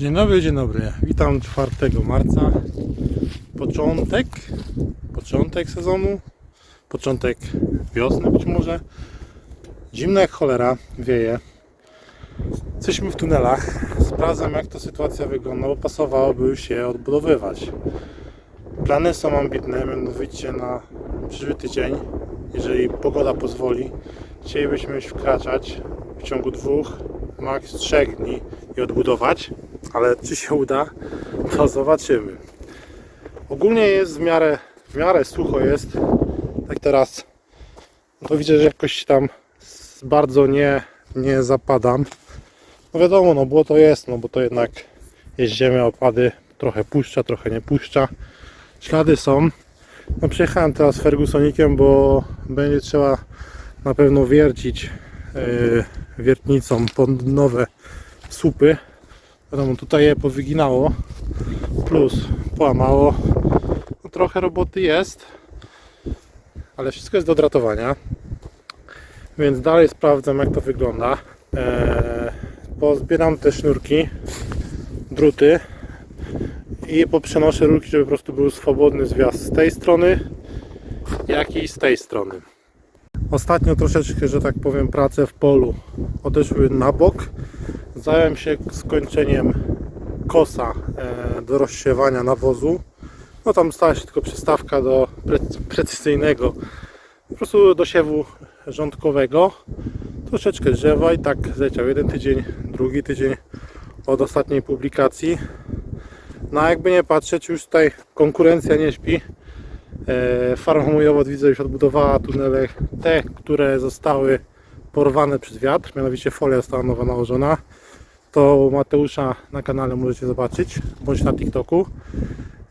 Dzień dobry, dzień dobry. Witam 4 marca. Początek, początek sezonu, początek wiosny być może. Zimno jak cholera, wieje. Jesteśmy w tunelach. Sprawdzam jak ta sytuacja wygląda, bo pasowałoby się odbudowywać. Plany są ambitne, mianowicie na przyszły tydzień, jeżeli pogoda pozwoli. Chcielibyśmy już wkraczać w ciągu dwóch, maks trzech dni i odbudować, ale czy się uda, to zobaczymy. Ogólnie jest w miarę, w miarę sucho jest, tak teraz, no to widzę, że jakoś tam bardzo nie, nie zapadam. No wiadomo, no było to jest, no bo to jednak jest ziemia, opady, trochę puszcza, trochę nie puszcza. Ślady są. No przyjechałem teraz Fergusonikiem, bo będzie trzeba na pewno wiercić yy, wiertnicą pod nowe słupy. Wiadomo, tutaj je powyginało, plus połamało. No, trochę roboty jest, ale wszystko jest do dratowania. Więc dalej sprawdzam jak to wygląda. Eee, pozbieram te sznurki, druty i poprzenoszę rurki, żeby po prostu był swobodny zwiast z tej strony, jak i z tej strony. Ostatnio troszeczkę, że tak powiem, prace w polu odeszły na bok. Zająłem się skończeniem kosa e, do rozsiewania nawozu. No tam stała się tylko przystawka do pre- precyzyjnego po prostu do siewu rządkowego. Troszeczkę drzewa i tak zleciał jeden tydzień, drugi tydzień od ostatniej publikacji. No jakby nie patrzeć, już tutaj konkurencja nie śpi. E, Farma Mujowod widzę już odbudowała tunele, te, które zostały porwane przez wiatr, mianowicie folia została nowa nałożona. To Mateusza na kanale możecie zobaczyć, bądź na TikToku.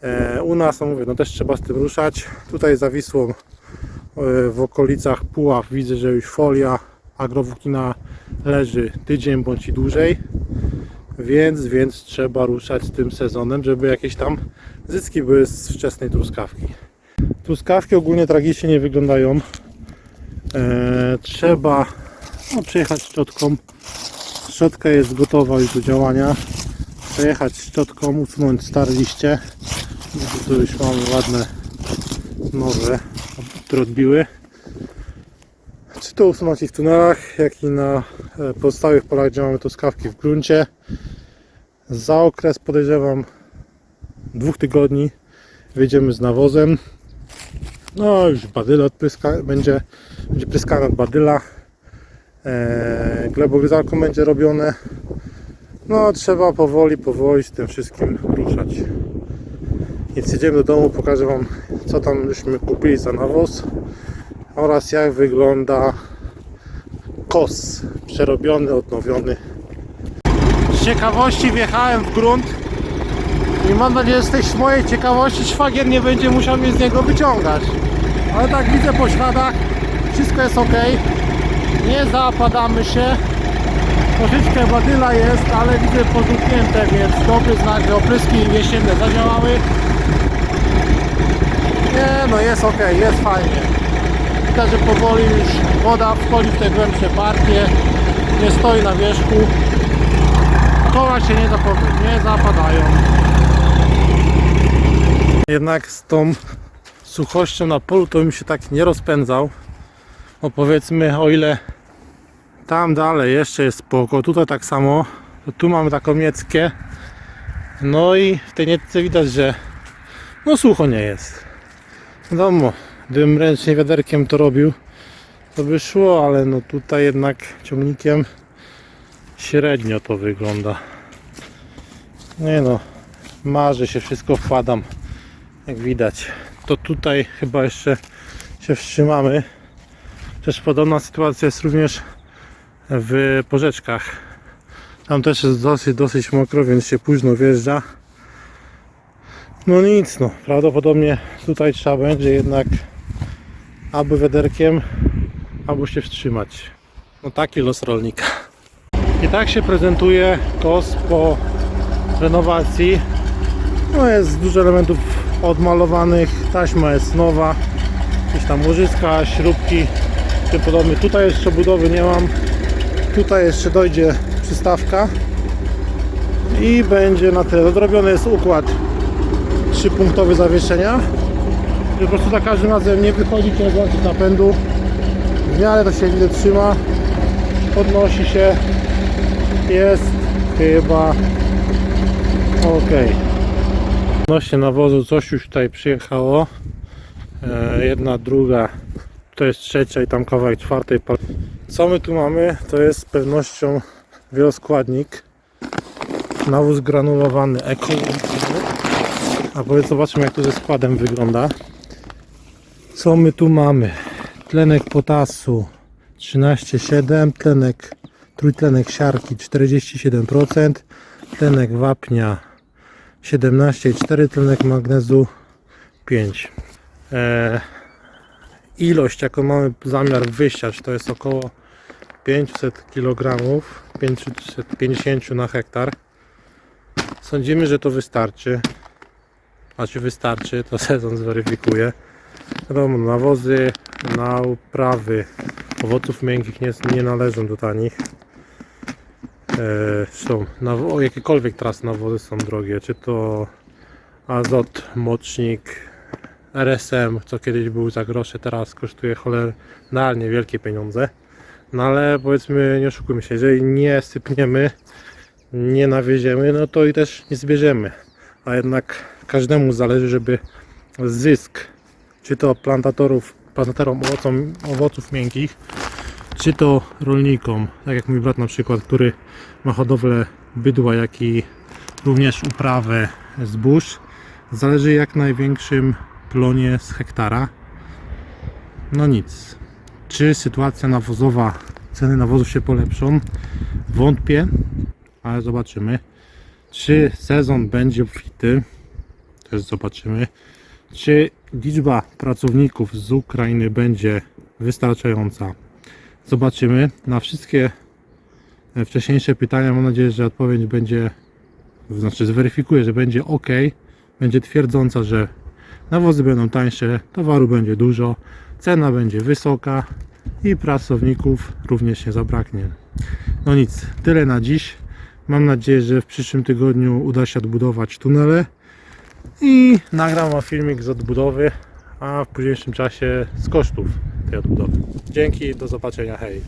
E, U nas, no mówię, no też trzeba z tym ruszać. Tutaj za Wisłą e, w okolicach Puław widzę, że już folia agrowłóknina leży tydzień bądź i dłużej. Więc, więc trzeba ruszać z tym sezonem, żeby jakieś tam zyski były z wczesnej truskawki. Truskawki ogólnie tragicznie nie wyglądają. E, trzeba no, przejechać szczotką. Szczotka jest gotowa już do działania. Przejechać szczotką, usunąć stare liście. Tu już mamy ładne nowe, które odbiły. Czy to usunąć i w tunelach, jak i na e, pozostałych polach, gdzie mamy truskawki w gruncie. Za okres podejrzewam dwóch tygodni wyjdziemy z nawozem. No już badyla odpryska, będzie, będzie pryskana od badyla. Eee, glebogryzarką będzie robione. No trzeba powoli, powoli z tym wszystkim ruszać. Więc jedziemy do domu, pokażę Wam co tam kupili za nawóz oraz jak wygląda kos przerobiony, odnowiony. Z ciekawości wjechałem w grunt i mam nadzieję, że z tej mojej ciekawości szwagier nie będzie musiał mnie z niego wyciągać. Ale tak widzę po śladach, wszystko jest ok. Nie zapadamy się. Troszeczkę badyla jest, ale widzę pożółknięte, więc dobry znak, że opryski jesienne zadziałały. Nie, no jest ok, jest fajnie. Widać, że powoli już woda wchodzi w te głębsze partie. Nie stoi na wierzchu. Koła się nie, nie zapadają. Jednak z tą suchością na polu to bym się tak nie rozpędzał. Bo powiedzmy o ile tam dalej jeszcze jest spoko, tutaj tak samo, tu mamy taką mieckę. No i w tej nietce widać, że no sucho nie jest. Wiadomo, gdybym ręcznie wiaderkiem to robił, to by szło, ale no tutaj jednak ciągnikiem średnio to wygląda. Nie no, marzy się, wszystko wkładam, jak widać. To tutaj chyba jeszcze się wstrzymamy. Też podobna sytuacja jest również w porzeczkach. Tam też jest dosyć, dosyć mokro, więc się późno wjeżdża. No nic, no prawdopodobnie tutaj trzeba będzie jednak albo wiaderkiem, albo się wstrzymać. No taki los rolnika. I tak się prezentuje kos po renowacji. No jest dużo elementów odmalowanych, taśma jest nowa, jakieś tam łożyska, śrubki, tym podobne. Tutaj jeszcze budowy nie mam. Tutaj jeszcze dojdzie przystawka i będzie na tyle. Zrobiony jest układ trzypunktowy zawieszenia. I po prostu za każdym razem nie wychodzi włączyć napędu. W miarę to się widzę trzyma. Podnosi się. Jest chyba ok. Odnośnie nawozu coś już tutaj przyjechało. E, jedna, druga, to jest trzecia i tam kawałek czwartej. Co my tu mamy? To jest z pewnością wieloskładnik. Nawóz granulowany ekologiczny. A powiedz zobaczmy jak to ze składem wygląda. Co my tu mamy? Tlenek potasu 13,7, tlenek trójtlenek siarki 47%, tlenek wapnia 17,4, tlenek magnezu 5. E, ilość jaką mamy zamiar wysiać to jest około 500 kg, 550 na hektar. Sądzimy, że to wystarczy. A czy wystarczy, to sezon zweryfikuje. Wiadomo, nawozy na uprawy owoców miękkich nie, nie należą do tanich. E, są nawo- jakiekolwiek teraz nawozy są drogie, czy to azot, mocznik, RSM, co kiedyś był za grosze, teraz kosztuje cholernie wielkie pieniądze. No ale powiedzmy, nie oszukujmy się, jeżeli nie sypniemy, nie nawieziemy, no to i też nie zbierzemy. A jednak każdemu zależy, żeby zysk, czy to plantatorów, plantatorom owocom, owoców miękkich, czy to rolnikom, tak jak mój brat na przykład, który ma hodowlę bydła, jak i również uprawę zbóż, zależy jak największym plonie z hektara. No nic. Czy sytuacja nawozowa, ceny nawozów się polepszą? Wątpię, ale zobaczymy. Czy sezon będzie obfity? Też zobaczymy. Czy liczba pracowników z Ukrainy będzie wystarczająca? Zobaczymy. Na wszystkie e, wcześniejsze pytania mam nadzieję, że odpowiedź będzie, znaczy zweryfikuję, że będzie ok, będzie twierdząca, że nawozy będą tańsze, towaru będzie dużo, cena będzie wysoka i pracowników również nie zabraknie. No nic, tyle na dziś. Mam nadzieję, że w przyszłym tygodniu uda się odbudować tunele i nagram wam filmik z odbudowy, a w późniejszym czasie z kosztów tej odbudowy. Dzięki, do zobaczenia, hej.